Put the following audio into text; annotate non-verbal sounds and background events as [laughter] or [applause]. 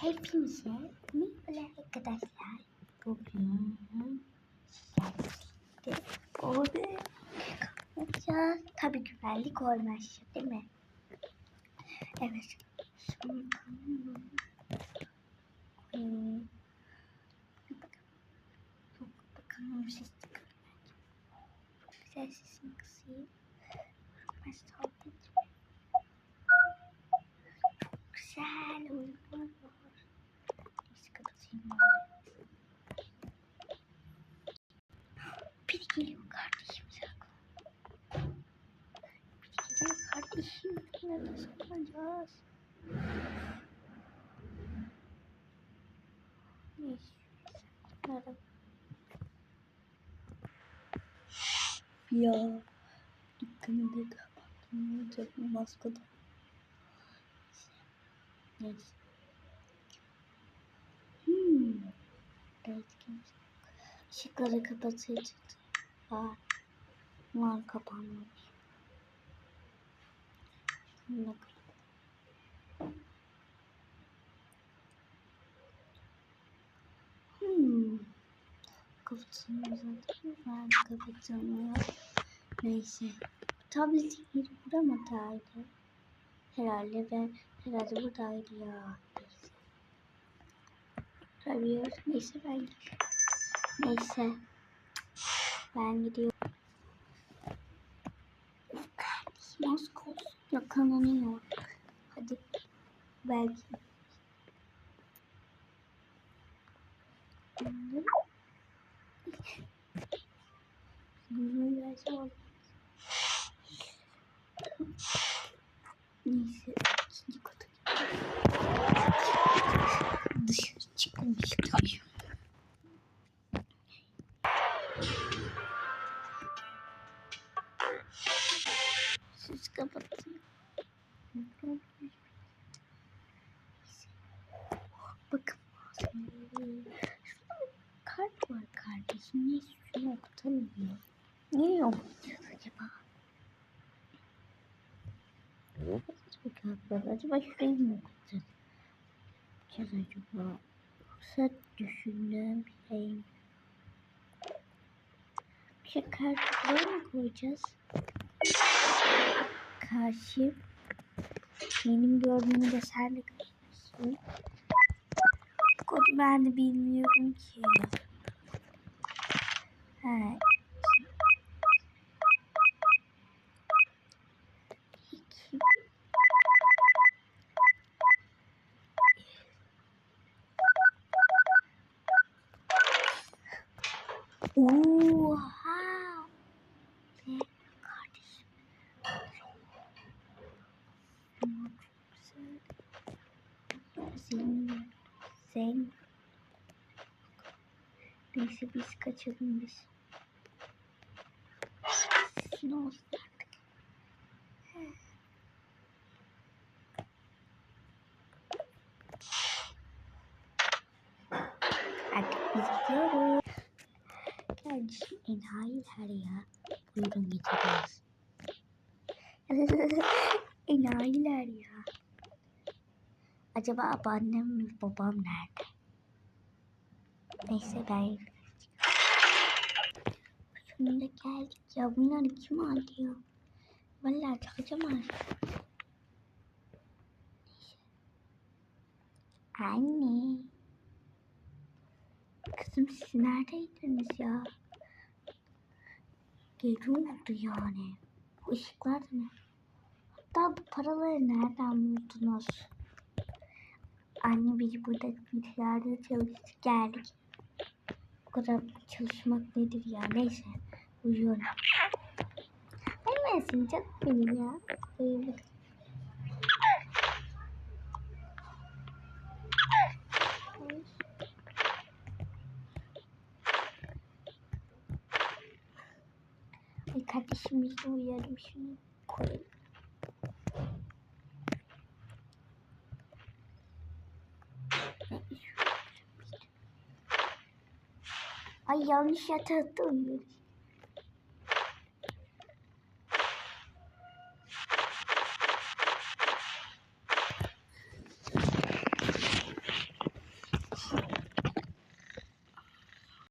Hepinize merhaba arkadaşlar. Bugün sizlerle orada yapacağız. Tabii güvenlik olmaz değil mi? Evet. Şimdi tamam. Yok bakalım ses çıkarmayacağım. Güzel sesini kısayım. Ben sohbet güzel oyunlar var. Neyse kapatayım bari. Biri geliyor kardeşim sakla. Biri geliyor kardeşim. Nerede saklanacağız? Neyse. Saklanalım. Ya dükkanı da kapattım. Maskada? Neyse. Hmm. Evet kimse. Işıkları kapatıyor. Var. Var kapanmış. Şunu. Hmm. Kapatın zaten. Ben kapatacağım. Neyse. Tabletin yeri buramadaydı. Herhalde ben herhalde buradaydı ya. Arıyor. Neyse ben gidiyorum. Neyse. Ben gidiyorum. Kardeşim kalsın yakalanıyor. Hadi. Belki. Neyse. Şurada bir kart var kardeşim. Ne şunu okutamıyor. Niye okuyacağız acaba? Bakalım acaba şurayı mı okuyacağız? Okuyacağız acaba? Yoksa düşündüğüm şey mi? Bir şey buraya mı koyacağız? Karşı benim gördüğümü de sen de görüyorsun. Kodu ben de bilmiyorum ki. Ha. İki. Oha. Be kardeşim. Çok güzel. Zengin. Neyse biz kaçalım biz. Ne olsun artık. Artık biz gidiyoruz. Kardeşim enayiler ya. Buyurun geçeceğiz. [laughs] enayiler ya. Acaba annem babam nerede? Neyse ben Sonunda geldik ya. Bunları kim aldı ya? Vallahi çıkacağım artık. Anne. Kızım siz neredeydiniz ya? Gece oldu yani. Bu ışıklar da ne? Hatta bu paraları nereden buldunuz? Anne biz burada bilgisayarda çalıştık geldik. Bu kadar çalışmak nedir ya? Neyse. Uyuyorum. Ölmesin canım benim ya. Uyuyorum. Ay kardeşim biz de uyuyalım şunu koyayım. Ay yanlış yatakta uyuyoruz.